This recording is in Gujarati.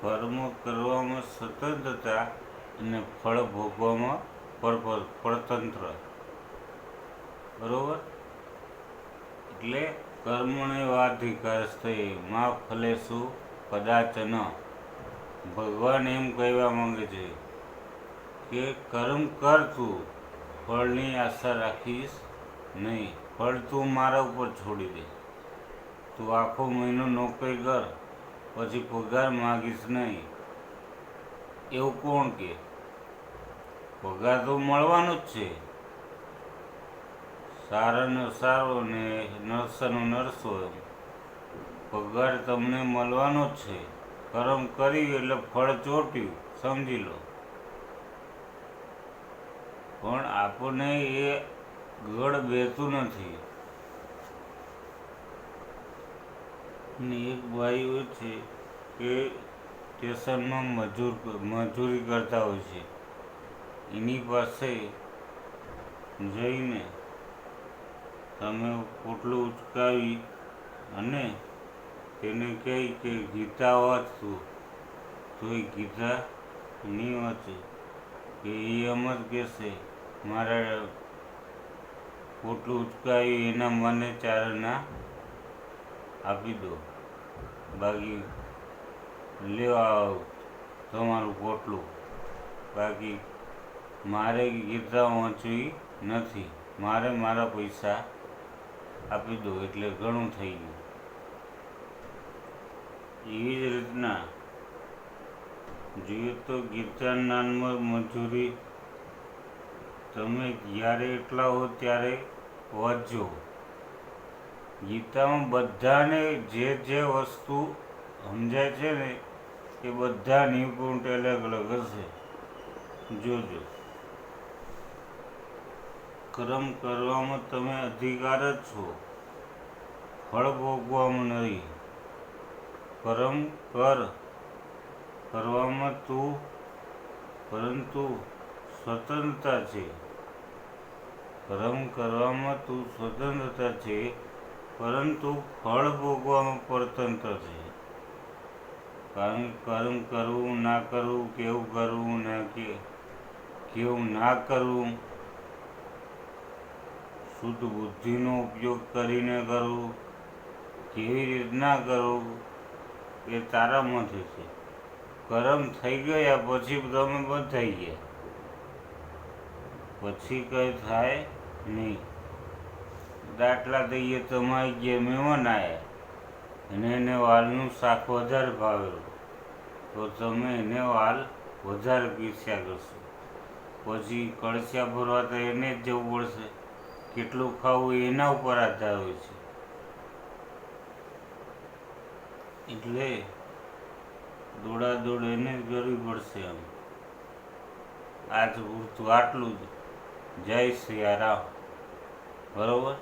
કર્મ કરવામાં સ્વતંત્રતા અને ફળ ભોગવામાં પરતંત્ર. બરોબર? એટલે કર્મને વાધિકારસ્તે માં ફલેશુ ન. ભગવાન એમ કહેવા માંગે છે કે કર્મ કર તું, ફળની આશા રાખીશ નહીં. ફળ તું મારા ઉપર છોડી દે. તું આખો મહિનો નોકરી કર પછી પગાર માગીશ નહીં. એવું કોણ કે? પગાર તો મળવાનો જ છે. સારાનો સારો ને નરસાનો નરસો પગાર તમને મળવાનો જ છે. કર્મ કરી એટલે ફળ ચોટ્યું, સમજી લો. પણ આપણને એ ગળ બેતું નથી. ને એક હોય છે કે સ્ટેશનમાં મજૂર મજૂરી કરતા હોય છે. એની પાસે જઈને તમે પોટલું ઉચકાવી અને તેને કહી કે, ગીતા વાંચતું તો. એ ગીતા નહીં વાંચે. કે એ એમ જ કહેશે, મારા પોટલું ઉચકાવી એના મને ચારના આપી દો. બાકી લેવા આવો તમારું પોટલું. બાકી મારે ગીતા વાંચવી નથી. મારે મારા પૈસા આપી દો એટલે ઘણું થઈ ગયું. એવી જ રીતના જોઈએ તો ગીતા નાનમાં મજૂરી તમે જ્યારે એટલા હો ત્યારે વાંચજો. ગીતામાં બધાને જે જે વસ્તુ સમજાય છે ને, એ બધા નિપુણ અલગ અલગ હશે. જોજો. કર્મ કરવામાં તમે અધિકાર જ છો. ફળ ભોગવામાં નહીં. કર્મ કર. કરવામાં તું, પરંતુ સ્વતંત્રતા છે. કર્મ કરવામાં તું સ્વતંત્રતા છે. પરંતુ ફળ ભોગવામાં પરતંત્ર છે. કારણ કે કર્મ કરવું, ના કરવું, કેવું કરવું, ના કે, કેવું ના કરવું, શુદ્ધ બુદ્ધિનો ઉપયોગ કરીને કરવું, કેવી રીતના કરવું, એ તારામાંથી છે. કર્મ થઈ ગયા પછી તમે બંધ થઈ ગયા. પછી કંઈ થાય નહીં. દાખલા દઈએ તમારી જે મહેમાન આવ્યા અને એને વાલનું શાક વધારે ભાવેલું તો તમે એને વાલ વધારે પીસ્યા કરશો. પછી કળશિયા ભરવા તો એને જ જવું પડશે. કેટલું ખાવું એના ઉપર આધાર હોય છે. એટલે દોડાદોડ એને જ કરવી પડશે એમ. આજ પૂરતું આટલું જ. જય શ્રી રામ. બરોબર?